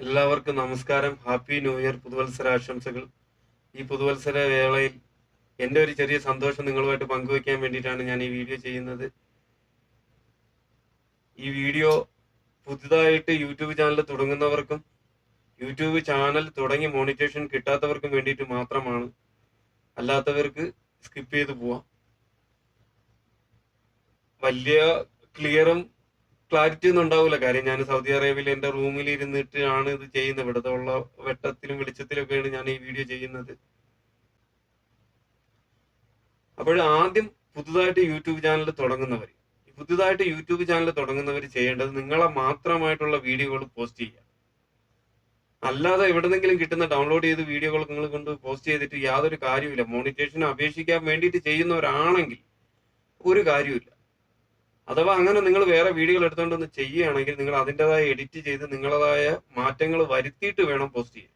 എല്ലാവർക്കും നമസ്കാരം. Happy new year പുതുവത്സര ആശംസകൾ. ഈ പുതുവത്സര വേളയിൽ എന്റെ ഒരു ചെറിയ സന്തോഷം നിങ്ങളുമായിട്ട് പങ്കുവയ്ക്കാൻ വേണ്ടിയിട്ടാണ് ഞാൻ ഈ വീഡിയോ ചെയ്യുന്നത്. ഈ വീഡിയോ പുതുതായിട്ട് യൂട്യൂബ് ചാനൽ തുടങ്ങുന്നവർക്കും യൂട്യൂബ് ചാനൽ തുടങ്ങി മോണിറ്റേഷൻ കിട്ടാത്തവർക്കും വേണ്ടിയിട്ട് മാത്രമാണ്. അല്ലാത്തവർക്ക് സ്കിപ്പ് ചെയ്ത് പോവാം. വലിയ ക്ലിയറും ക്ലാരിറ്റി ഒന്നും ഉണ്ടാവില്ല കാര്യം ഞാൻ സൗദി അറേബ്യയിൽ എന്റെ റൂമിൽ ഇരുന്നിട്ട് ആണ് ഇത് ചെയ്യുന്നത്. ഇവിടുത്തെ ഉള്ള വെട്ടത്തിലും വെളിച്ചത്തിലും ഒക്കെയാണ് ഞാൻ ഈ വീഡിയോ ചെയ്യുന്നത്. അപ്പോൾ ആദ്യം പുതുതായിട്ട് യൂട്യൂബ് ചാനൽ തുടങ്ങുന്നവർ പുതുതായിട്ട് യൂട്യൂബ് ചാനൽ തുടങ്ങുന്നവർ ചെയ്യേണ്ടത് നിങ്ങളെ മാത്രമായിട്ടുള്ള വീഡിയോകൾ പോസ്റ്റ് ചെയ്യുക. അല്ലാതെ എവിടെന്നെങ്കിലും കിട്ടുന്ന ഡൗൺലോഡ് ചെയ്ത് വീഡിയോകൾ നിങ്ങൾ കൊണ്ട് പോസ്റ്റ് ചെയ്തിട്ട് യാതൊരു കാര്യമില്ല മോണിറ്റേഷൻ അപേക്ഷിക്കാൻ വേണ്ടിയിട്ട് ചെയ്യുന്നവരാണെങ്കിൽ ഒരു കാര്യമില്ല അഥവാ അങ്ങനെ നിങ്ങൾ വേറെ വീഡിയോകൾ എടുത്തുകൊണ്ട് ഒന്ന് ചെയ്യുകയാണെങ്കിൽ നിങ്ങൾ അതിന്റെതായ എഡിറ്റ് ചെയ്ത് നിങ്ങളതായ മാറ്റങ്ങൾ വരുത്തിയിട്ട് വേണം പോസ്റ്റ് ചെയ്യാൻ.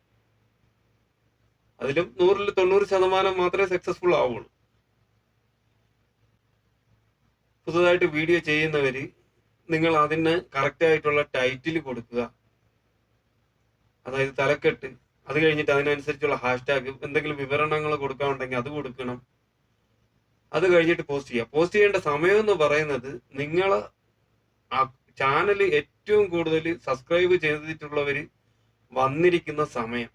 അതിലും നൂറിൽ തൊണ്ണൂറ് ശതമാനം മാത്രമേ സക്സസ്ഫുൾ ആവുള്ളൂ. പുതുതായിട്ട് വീഡിയോ ചെയ്യുന്നവർ നിങ്ങൾ അതിന് കറക്റ്റ് ആയിട്ടുള്ള ടൈറ്റിൽ കൊടുക്കുക. അതായത് തലക്കെട്ട്. അത് കഴിഞ്ഞിട്ട് അതിനനുസരിച്ചുള്ള ഹാഷ്ടാഗ് എന്തെങ്കിലും വിവരണങ്ങൾ കൊടുക്കാനുണ്ടെങ്കിൽ അത് കൊടുക്കണം. അത് കഴിഞ്ഞിട്ട് പോസ്റ്റ് ചെയ്യുക പോസ്റ്റ് ചെയ്യേണ്ട സമയം എന്ന് പറയുന്നത് നിങ്ങൾ ആ ചാനൽ ഏറ്റവും കൂടുതൽ സബ്സ്ക്രൈബ് ചെയ്തിട്ടുള്ളവര് വന്നിരിക്കുന്ന സമയം.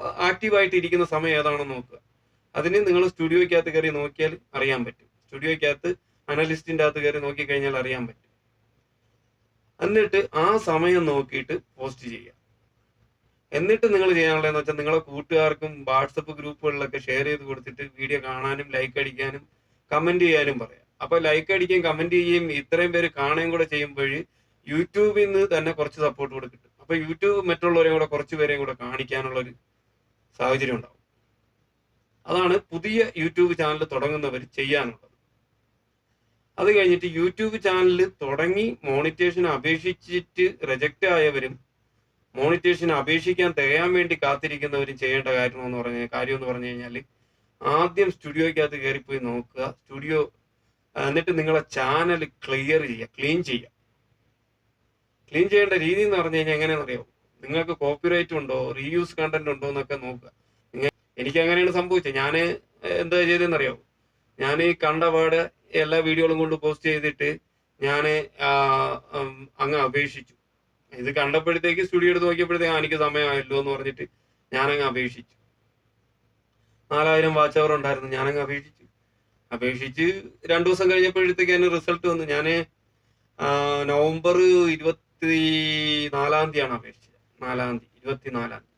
ആക്റ്റീവായിട്ട് ഇരിക്കുന്ന സമയം ഏതാണെന്ന് നോക്കുക. അതിന് നിങ്ങൾ സ്റ്റുഡിയോയ്ക്കകത്ത് കയറി നോക്കിയാൽ അറിയാൻ പറ്റും. സ്റ്റുഡിയോയ്ക്കകത്ത് അനലിസ്റ്റിന്റെ അകത്ത് കയറി നോക്കിക്കഴിഞ്ഞാൽ അറിയാൻ പറ്റും. എന്നിട്ട് ആ സമയം നോക്കിയിട്ട് പോസ്റ്റ് ചെയ്യുക. എന്നിട്ട് നിങ്ങൾ ചെയ്യാനുള്ളതെന്ന് വെച്ചാൽ നിങ്ങളെ കൂട്ടുകാർക്കും വാട്സപ്പ് ഗ്രൂപ്പുകളിലൊക്കെ ഷെയർ ചെയ്ത് കൊടുത്തിട്ട് വീഡിയോ കാണാനും ലൈക്ക് അടിക്കാനും കമന്റ് ചെയ്യാനും പറയാം. അപ്പൊ ലൈക്ക് അടിക്കുകയും കമന്റ് ചെയ്യുകയും ഇത്രയും പേര് കാണുകയും കൂടെ ചെയ്യുമ്പോൾ യൂട്യൂബിൽ നിന്ന് തന്നെ കുറച്ച് സപ്പോർട്ട് കൂടെ കിട്ടും. അപ്പൊ യൂട്യൂബ് മറ്റുള്ളവരെയും കൂടെ കുറച്ച് പേരെയും കൂടെ കാണിക്കാനുള്ള ഒരു സാഹചര്യം ഉണ്ടാവും. അതാണ് പുതിയ യൂട്യൂബ് ചാനൽ തുടങ്ങുന്നവർ ചെയ്യാനുള്ളത്. അത് കഴിഞ്ഞിട്ട് യൂട്യൂബ് ചാനൽ തുടങ്ങി മോണിറ്റേഷൻ അപേക്ഷിച്ചിട്ട് റിജക്റ്റ് ആയവരും മോണിറ്റേഷൻ അപേക്ഷിക്കാൻ തികയാൻ വേണ്ടി കാത്തിരിക്കുന്നവരും ചെയ്യേണ്ട കാര്യം എന്ന് പറഞ്ഞ കാര്യം എന്ന് പറഞ്ഞു കഴിഞ്ഞാൽ ആദ്യം സ്റ്റുഡിയോയ്ക്കകത്ത് കയറിപ്പോയി നോക്കുക. സ്റ്റുഡിയോ എന്നിട്ട് നിങ്ങളെ ചാനൽ ക്ലിയർ ചെയ്യുക ക്ലീൻ ചെയ്യുക. ക്ലീൻ ചെയ്യേണ്ട രീതി എന്ന് പറഞ്ഞു കഴിഞ്ഞാൽ എങ്ങനെയാണെന്ന് അറിയാമോ നിങ്ങൾക്ക് കോപ്പിറൈറ്റ് ഉണ്ടോ റീയൂസ് കണ്ടന്റ് ഉണ്ടോ എന്നൊക്കെ നോക്കുക. എനിക്ക് അങ്ങനെയാണ് സംഭവിച്ചത്. ഞാൻ എന്താ ചെയ്തതെന്ന് അറിയാമോ ഞാൻ ഈ കണ്ട പാട് എല്ലാ വീഡിയോകളും കൊണ്ട് പോസ്റ്റ് ചെയ്തിട്ട് ഞാൻ അങ്ങ് അപേക്ഷിച്ചു. ഇത് കണ്ടപ്പോഴത്തേക്ക് സ്റ്റുഡിയോ എടുത്ത് നോക്കിയപ്പോഴത്തേക്ക് എനിക്ക് സമയമായല്ലോ എന്ന് പറഞ്ഞിട്ട് ഞാനങ്ങ് അപേക്ഷിച്ചു. നാലായിരം വാച്ച് അവർ ഉണ്ടായിരുന്നു ഞാനങ്ങ് അപേക്ഷിച്ചു. അപേക്ഷിച്ച് രണ്ടു ദിവസം കഴിഞ്ഞപ്പോഴത്തേക്ക് അതിന് റിസൾട്ട് വന്നു. ഞാൻ നവംബർ ഇരുപത്തി നാലാം തീയതിയാണ് അപേക്ഷിച്ചത്. നാലാം തീയതി ഇരുപത്തിനാലാം തീയതി.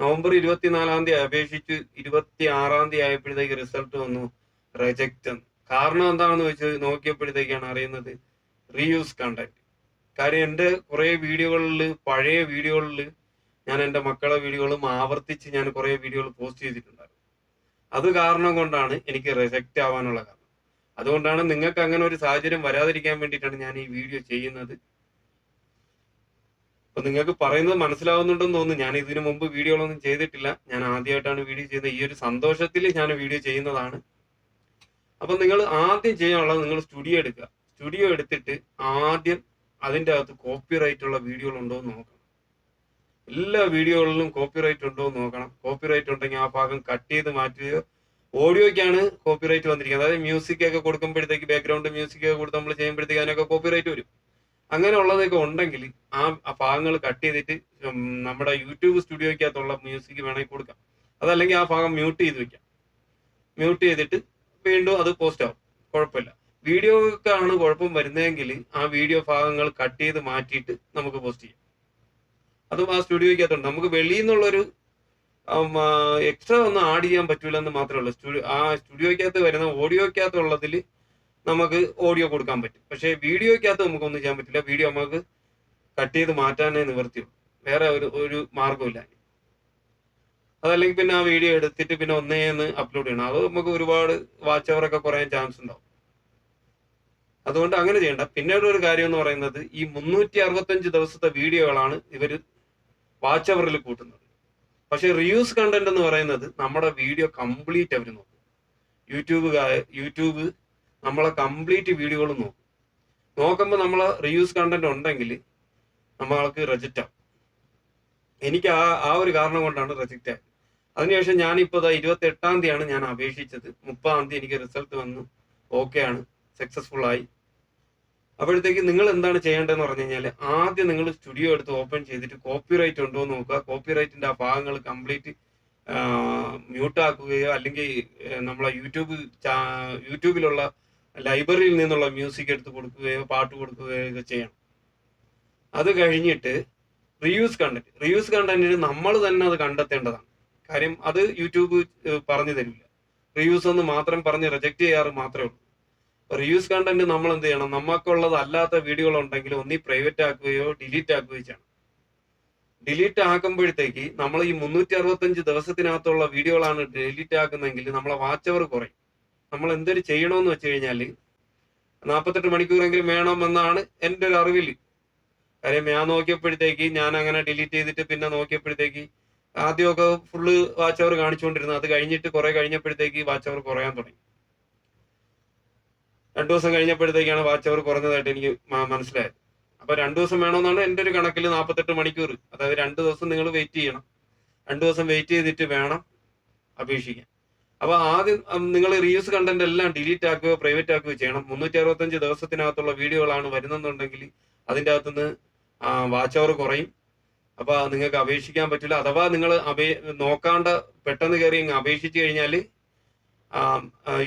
നവംബർ ഇരുപത്തിനാലാം തീയതി അപേക്ഷിച്ച് ഇരുപത്തി ആറാം തീയതി ആയപ്പോഴത്തേക്ക് റിസൾട്ട് വന്നു റിജക്റ്റ് കാരണം എന്താണെന്ന് വെച്ച് നോക്കിയപ്പോഴത്തേക്കാണ് അറിയുന്നത് റീയൂസ് കണ്ടന്റ് കാര്യം എന്റെ കുറെ വീഡിയോകളിൽ പഴയ വീഡിയോകളിൽ ഞാൻ എന്റെ മക്കളെ വീഡിയോകളും ആവർത്തിച്ച് ഞാൻ കുറെ വീഡിയോകൾ പോസ്റ്റ് ചെയ്തിട്ടുണ്ടായിരുന്നു. അത് കാരണം കൊണ്ടാണ് എനിക്ക് റിജക്റ്റ് ആവാനുള്ള കാരണം. അതുകൊണ്ടാണ് നിങ്ങൾക്ക് അങ്ങനെ ഒരു സാഹചര്യം വരാതിരിക്കാൻ വേണ്ടിയിട്ടാണ് ഞാൻ ഈ വീഡിയോ ചെയ്യുന്നത്. അപ്പൊ നിങ്ങൾക്ക് പറയുന്നത് മനസ്സിലാവുന്നുണ്ടെന്ന് തോന്നുന്നു. ഞാൻ ഇതിനു മുമ്പ് വീഡിയോകളൊന്നും ചെയ്തിട്ടില്ല. ഞാൻ ആദ്യമായിട്ടാണ് വീഡിയോ ചെയ്യുന്നത്. ഈ ഒരു സന്തോഷത്തിൽ ഞാൻ വീഡിയോ ചെയ്യുന്നതാണ്. അപ്പൊ നിങ്ങൾ ആദ്യം ചെയ്യാനുള്ളത് നിങ്ങൾ സ്റ്റുഡിയോ എടുക്കുക. സ്റ്റുഡിയോ എടുത്തിട്ട് ആദ്യം അതിന്റെ അകത്ത് കോപ്പിറൈറ്റ് ഉള്ള വീഡിയോകൾ ഉണ്ടോ എന്ന് നോക്കണം. എല്ലാ വീഡിയോകളിലും കോപ്പിറൈറ്റ് ഉണ്ടോ എന്ന് നോക്കണം. കോപ്പിറൈറ്റ് ഉണ്ടെങ്കിൽ ആ ഭാഗം കട്ട് ചെയ്ത് മാറ്റുകയോ ഓഡിയോയ്ക്കാണ് കോപ്പിറൈറ്റ് വന്നിരിക്കുന്നത്. അതായത് മ്യൂസിക് ഒക്കെ കൊടുക്കുമ്പോഴത്തേക്ക് ബാക്ക്ഗ്രൗണ്ട് മ്യൂസിക് ഒക്കെ കൊടുത്ത് നമ്മൾ ചെയ്യുമ്പോഴത്തേക്ക് അതിനൊക്കെ കോപ്പിറൈറ്റ് വരും. അങ്ങനെ ഉള്ളതൊക്കെ ഉണ്ടെങ്കിൽ ആ ഭാഗങ്ങൾ കട്ട് ചെയ്തിട്ട് നമ്മുടെ യൂട്യൂബ് സ്റ്റുഡിയോയ്ക്കകത്തുള്ള മ്യൂസിക് വേണമെങ്കിൽ കൊടുക്കാം. അതല്ലെങ്കിൽ ആ ഭാഗം മ്യൂട്ട് ചെയ്ത് വെക്കാം. മ്യൂട്ട് ചെയ്തിട്ട് വീണ്ടും അത് പോസ്റ്റ് ആവും. കുഴപ്പമില്ല. വീഡിയോക്കാണ് കുഴപ്പം വരുന്നതെങ്കിൽ ആ വീഡിയോ ഭാഗങ്ങൾ കട്ട് ചെയ്ത് മാറ്റിയിട്ട് നമുക്ക് പോസ്റ്റ് ചെയ്യാം. അതും ആ സ്റ്റുഡിയോയ്ക്കകത്തുണ്ട്. നമുക്ക് വെളിയിൽ നിന്നുള്ളൊരു എക്സ്ട്രാ ഒന്നും ആഡ് ചെയ്യാൻ പറ്റൂല എന്ന് മാത്രമേ ഉള്ളൂ. സ്റ്റുഡിയോ ആ സ്റ്റുഡിയോയ്ക്കകത്ത് വരുന്ന ഓഡിയോയ്ക്കകത്തുള്ളതിൽ നമുക്ക് ഓഡിയോ കൊടുക്കാൻ പറ്റും. പക്ഷേ വീഡിയോയ്ക്കകത്ത് നമുക്കൊന്നും ചെയ്യാൻ പറ്റില്ല. വീഡിയോ നമുക്ക് കട്ട് ചെയ്ത് മാറ്റാനേ നിവർത്തിയുള്ളൂ വേറെ ഒരു ഒരു മാർഗമില്ല അതല്ലെങ്കിൽ പിന്നെ ആ വീഡിയോ എടുത്തിട്ട് പിന്നെ ഒന്നേന്ന് അപ്ലോഡ് ചെയ്യണം. അത് നമുക്ക് ഒരുപാട് വാച്ച് അവർ ഒക്കെ കുറയാൻ ചാൻസ് ഉണ്ടാവും. അതുകൊണ്ട് അങ്ങനെ ചെയ്യണ്ട. പിന്നീട് ഒരു കാര്യം എന്ന് പറയുന്നത് ഈ മുന്നൂറ്റി അറുപത്തഞ്ച് ദിവസത്തെ വീഡിയോകളാണ് ഇവർ വാച്ച് അവറിൽ കൂട്ടുന്നത്. പക്ഷെ റിയൂസ് കണ്ടന്റ് എന്ന് പറയുന്നത് നമ്മുടെ വീഡിയോ കംപ്ലീറ്റ് അവർ നോക്കും. യൂട്യൂബ് യൂട്യൂബ് നമ്മളെ കംപ്ലീറ്റ് വീഡിയോകൾ നോക്കും. നോക്കുമ്പോൾ നമ്മളെ റിയൂസ് കണ്ടന്റ് ഉണ്ടെങ്കിൽ നമ്മൾക്ക് റെജക്റ്റ് ആവും. എനിക്ക് ആ ആ ഒരു കാരണം കൊണ്ടാണ് റെജക്റ്റ് ആയത്. അതിനുശേഷം ഞാനിപ്പോൾ ഇരുപത്തി എട്ടാം തീയതിയാണ് ഞാൻ അപേക്ഷിച്ചത്. മുപ്പതാം തീയതി എനിക്ക് റിസൾട്ട് വന്നു. ഓക്കെ ആണ്. സക്സസ്ഫുൾ ആയി. അപ്പോഴത്തേക്ക് നിങ്ങൾ എന്താണ് ചെയ്യേണ്ടതെന്ന് പറഞ്ഞു കഴിഞ്ഞാൽ ആദ്യം നിങ്ങൾ സ്റ്റുഡിയോ എടുത്ത് ഓപ്പൺ ചെയ്തിട്ട് കോപ്പിറൈറ്റ് ഉണ്ടോ എന്ന് നോക്കുക. കോപ്പിറൈറ്റിന്റെ ആ ഭാഗങ്ങൾ കംപ്ലീറ്റ് മ്യൂട്ട് ആക്കുകയോ അല്ലെങ്കിൽ നമ്മളെ യൂട്യൂബ് യൂട്യൂബിലുള്ള ലൈബ്രറിയിൽ നിന്നുള്ള മ്യൂസിക് എടുത്ത് കൊടുക്കുകയോ പാട്ട് കൊടുക്കുകയോ ചെയ്യണം. അത് കഴിഞ്ഞിട്ട് റിയൂസ് കണ്ടന്റ് റിയൂസ് കണ്ടന്റിന് നമ്മൾ തന്നെ അത് കണ്ടെത്തേണ്ടതാണ്. കാര്യം അത് യൂട്യൂബ് പറഞ്ഞു തരില്ല. റിയൂസ് എന്ന് മാത്രം പറഞ്ഞ് റിജക്ട് ചെയ്യാറ് മാത്രമേ ഉള്ളൂ. റിയൂസ് കണ്ടന്റ് നമ്മൾ എന്ത് ചെയ്യണം? നമുക്കുള്ളത് അല്ലാത്ത വീഡിയോകൾ ഉണ്ടെങ്കിൽ ഒന്നീ പ്രൈവറ്റ് ആക്കുകയോ ഡിലീറ്റ് ആക്കുകയോ ചെയ്യണം. ഡിലീറ്റ് ആക്കുമ്പോഴത്തേക്ക് നമ്മൾ ഈ മുന്നൂറ്റി അറുപത്തഞ്ച് ദിവസത്തിനകത്തുള്ള വീഡിയോകളാണ് ഡിലീറ്റ് ആക്കുന്നതെങ്കിൽ നമ്മളെ വാച്ച് അവർ കുറയും. നമ്മൾ എന്തൊരു ചെയ്യണമെന്ന് വെച്ച് കഴിഞ്ഞാൽ നാൽപ്പത്തെട്ട് മണിക്കൂറെങ്കിലും വേണമെന്നാണ് എന്റെ ഒരു അറിവിൽ. കാര്യം ഞാൻ നോക്കിയപ്പോഴത്തേക്ക് ഞാൻ അങ്ങനെ ഡിലീറ്റ് ചെയ്തിട്ട് പിന്നെ നോക്കിയപ്പോഴത്തേക്ക് ആദ്യമൊക്കെ ഫുള്ള് വാച്ച് അവർ കാണിച്ചുകൊണ്ടിരുന്നത്. അത് കഴിഞ്ഞിട്ട് കുറെ കഴിഞ്ഞപ്പോഴത്തേക്ക് വാച്ച് അവർ കുറയാൻ തുടങ്ങി. രണ്ടു ദിവസം കഴിഞ്ഞപ്പോഴത്തേക്കാണ് വാച്ച് അവർ കുറഞ്ഞതായിട്ട് എനിക്ക് മനസ്സിലായത്. അപ്പൊ രണ്ടു ദിവസം വേണമെന്നാണ് എന്റെ ഒരു കണക്കിൽ നാൽപ്പത്തെട്ട് മണിക്കൂർ. അതായത് രണ്ട് ദിവസം നിങ്ങൾ വെയിറ്റ് ചെയ്യണം. രണ്ടു ദിവസം വെയിറ്റ് ചെയ്തിട്ട് വേണം അപേക്ഷിക്കാൻ. അപ്പൊ ആദ്യം നിങ്ങൾ റീയൂസ് കണ്ടന്റ് എല്ലാം ഡിലീറ്റ് ആക്കുകയോ പ്രൈവറ്റ് ആക്കുകയോ ചെയ്യണം. മുന്നൂറ്റി അറുപത്തഞ്ച് ദിവസത്തിനകത്തുള്ള വീഡിയോകളാണ് വരുന്നെന്നുണ്ടെങ്കിൽ അതിന്റെ അകത്തുനിന്ന് വാച്ച് അവർ കുറയും. അപ്പൊ നിങ്ങൾക്ക് അപേക്ഷിക്കാൻ പറ്റില്ല. അഥവാ നിങ്ങൾ അപേ നോക്കാണ്ട് പെട്ടെന്ന് കയറി അപേക്ഷിച്ചു കഴിഞ്ഞാൽ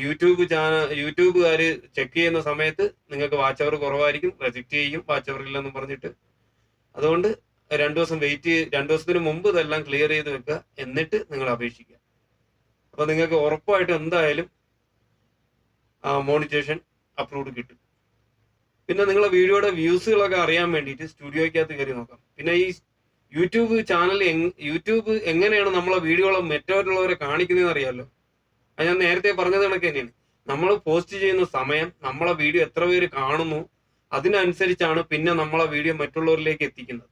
യൂട്യൂബ് ചാനൽ യൂട്യൂബുകാർ ചെക്ക് ചെയ്യുന്ന സമയത്ത് നിങ്ങൾക്ക് വാച്ച് അവർ കുറവായിരിക്കും. റിജക്ട് ചെയ്യും വാച്ച് അവർ ഇല്ലെന്ന് പറഞ്ഞിട്ട്. അതുകൊണ്ട് രണ്ടു ദിവസം വെയിറ്റ് ചെയ്ത് രണ്ടു ദിവസത്തിന് മുമ്പ് ഇതെല്ലാം ക്ലിയർ ചെയ്ത് വെക്കുക. എന്നിട്ട് നിങ്ങൾ അപേക്ഷിക്കുക. അപ്പൊ നിങ്ങൾക്ക് ഉറപ്പായിട്ട് എന്തായാലും മോണിറ്റേഷൻ അപ്രൂവ്ഡ് കിട്ടും. പിന്നെ നിങ്ങളെ വീഡിയോയുടെ വ്യൂസുകളൊക്കെ അറിയാൻ വേണ്ടിയിട്ട് സ്റ്റുഡിയോയ്ക്കകത്ത് കയറി നോക്കാം. പിന്നെ ഈ യൂട്യൂബ് ചാനൽ യൂട്യൂബ് എങ്ങനെയാണ് നമ്മളെ വീഡിയോകളെ മറ്റുള്ളവരെ കാണിക്കുന്നതെന്ന് അറിയാമല്ലോ. അത് ഞാൻ നേരത്തെ പറഞ്ഞത് കണക്ക് തന്നെയാണ്. നമ്മൾ പോസ്റ്റ് ചെയ്യുന്ന സമയം നമ്മളെ വീഡിയോ എത്ര പേര് കാണുന്നു അതിനനുസരിച്ചാണ് പിന്നെ നമ്മളെ വീഡിയോ മറ്റുള്ളവരിലേക്ക് എത്തിക്കുന്നത്.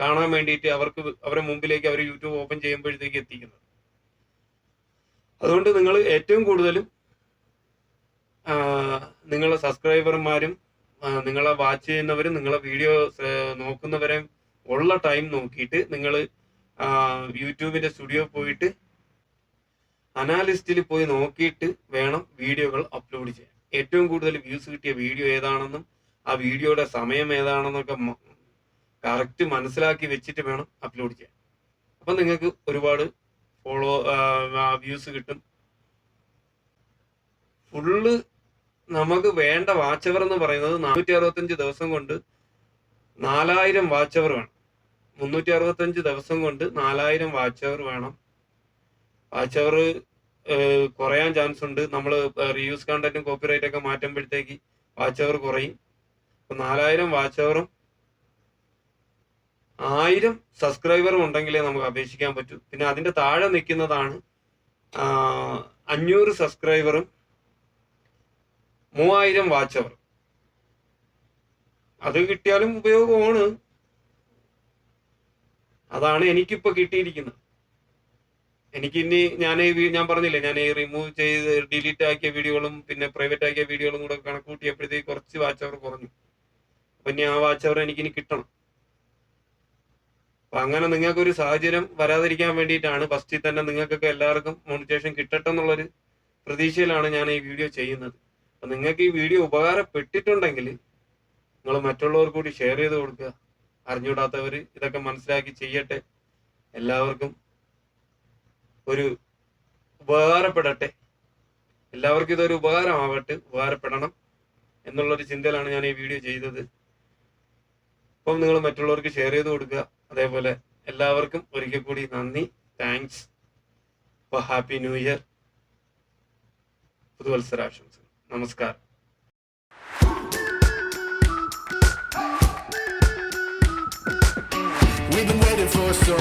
കാണാൻ വേണ്ടിയിട്ട് അവർക്ക് അവരുടെ മുമ്പിലേക്ക് അവർ യൂട്യൂബ് ഓപ്പൺ ചെയ്യുമ്പോഴത്തേക്ക് എത്തിക്കുന്നത്. അതുകൊണ്ട് നിങ്ങൾ ഏറ്റവും കൂടുതലും നിങ്ങളെ സബ്സ്ക്രൈബർമാരും നിങ്ങളെ വാച്ച് ചെയ്യുന്നവരും നിങ്ങളെ വീഡിയോ നോക്കുന്നവരെയും ഉള്ള ടൈം നോക്കിയിട്ട് നിങ്ങൾ യൂട്യൂബിന്റെ സ്റ്റുഡിയോ പോയിട്ട് അനാലിസ്റ്റിൽ പോയി നോക്കിയിട്ട് വേണം വീഡിയോകൾ അപ്ലോഡ് ചെയ്യാൻ. ഏറ്റവും കൂടുതൽ വ്യൂസ് കിട്ടിയ വീഡിയോ ഏതാണെന്നും ആ വീഡിയോയുടെ സമയം ഏതാണെന്നൊക്കെ കറക്റ്റ് മനസ്സിലാക്കി വെച്ചിട്ട് വേണം അപ്ലോഡ് ചെയ്യാൻ. അപ്പൊ നിങ്ങൾക്ക് ഒരുപാട് ഫോളോ വ്യൂസ് കിട്ടും. ഫുള്ള് നമുക്ക് വേണ്ട വാച്ചവർ എന്ന് പറയുന്നത് നാനൂറ്റി അറുപത്തഞ്ച് ദിവസം കൊണ്ട് നാലായിരം വാച്ചവർ വേണം. മുന്നൂറ്റി അറുപത്തഞ്ച് ദിവസം കൊണ്ട് നാലായിരം വാച്ചവർ വേണം. വാച്ചവർ കുറയാൻ ചാൻസ് ഉണ്ട്. നമ്മൾ റീയൂസ് കണ്ടന്റും കോപ്പിറൈറ്റ് ഒക്കെ മാറ്റുമ്പോഴത്തേക്ക് വാച്ച് അവർ കുറയും. അപ്പൊ നാലായിരം വാച്ച് അവറും ആയിരം സബ്സ്ക്രൈബറും ഉണ്ടെങ്കിലേ നമുക്ക് അപേക്ഷിക്കാൻ പറ്റൂ. പിന്നെ അതിന്റെ താഴെ നിൽക്കുന്നതാണ് അഞ്ഞൂറ് സബ്സ്ക്രൈബറും മൂവായിരം വാച്ച് അവർ അത് കിട്ടിയാലും ഉപയോഗമാണ്. അതാണ് എനിക്കിപ്പോ കിട്ടിയിരിക്കുന്നത്. എനിക്ക് ഇനി ഞാൻ ഈ ഞാൻ പറഞ്ഞില്ലേ ഞാൻ ഈ റിമൂവ് ചെയ്ത് ഡിലീറ്റ് ആക്കിയ വീഡിയോകളും പിന്നെ പ്രൈവറ്റ് ആക്കിയ വീഡിയോകളും കൂടെ കണക്ക് കൂട്ടിയപ്പോഴത്തേക്ക് കുറച്ച് വാച്ച് അവർ കുറഞ്ഞു. അപ്പൊ ഇനി ആ വാച്ച് അവർ എനിക്ക് ഇനി കിട്ടണം. അപ്പൊ അങ്ങനെ നിങ്ങൾക്ക് ഒരു സാഹചര്യം വരാതിരിക്കാൻ വേണ്ടിയിട്ടാണ് ഫസ്റ്റിൽ തന്നെ നിങ്ങൾക്കൊക്കെ എല്ലാവർക്കും മോണിറ്റേഷൻ കിട്ടട്ടെ എന്നുള്ളൊരു പ്രതീക്ഷയിലാണ് ഞാൻ ഈ വീഡിയോ ചെയ്യുന്നത്. അപ്പൊ നിങ്ങൾക്ക് ഈ വീഡിയോ ഉപകാരപ്പെട്ടിട്ടുണ്ടെങ്കിൽ നിങ്ങൾ മറ്റുള്ളവർ കൂടി ഷെയർ ചെയ്ത് കൊടുക്കുക. അറിഞ്ഞുകൂടാത്തവർ ഇതൊക്കെ മനസ്സിലാക്കി ചെയ്യട്ടെ. എല്ലാവർക്കും ഒരു ഉപകാരപ്പെടട്ടെ. എല്ലാവർക്കും ഇതൊരു ഉപകാരമാവട്ടെ ഉപകാരപ്പെടണം എന്നുള്ളൊരു ചിന്തയിലാണ് ഞാൻ ഈ വീഡിയോ ചെയ്തത്. അപ്പം നിങ്ങൾ മറ്റുള്ളവർക്ക് ഷെയർ ചെയ്ത് കൊടുക്കുക. അതേപോലെ എല്ലാവർക്കും ഒരിക്കൽ കൂടി നന്ദി താങ്ക്സ് അപ്പോൾ ഹാപ്പി ന്യൂ ഇയർ പുതുവത്സരാശംസകൾ. നമസ്കാരം. We've been waiting for so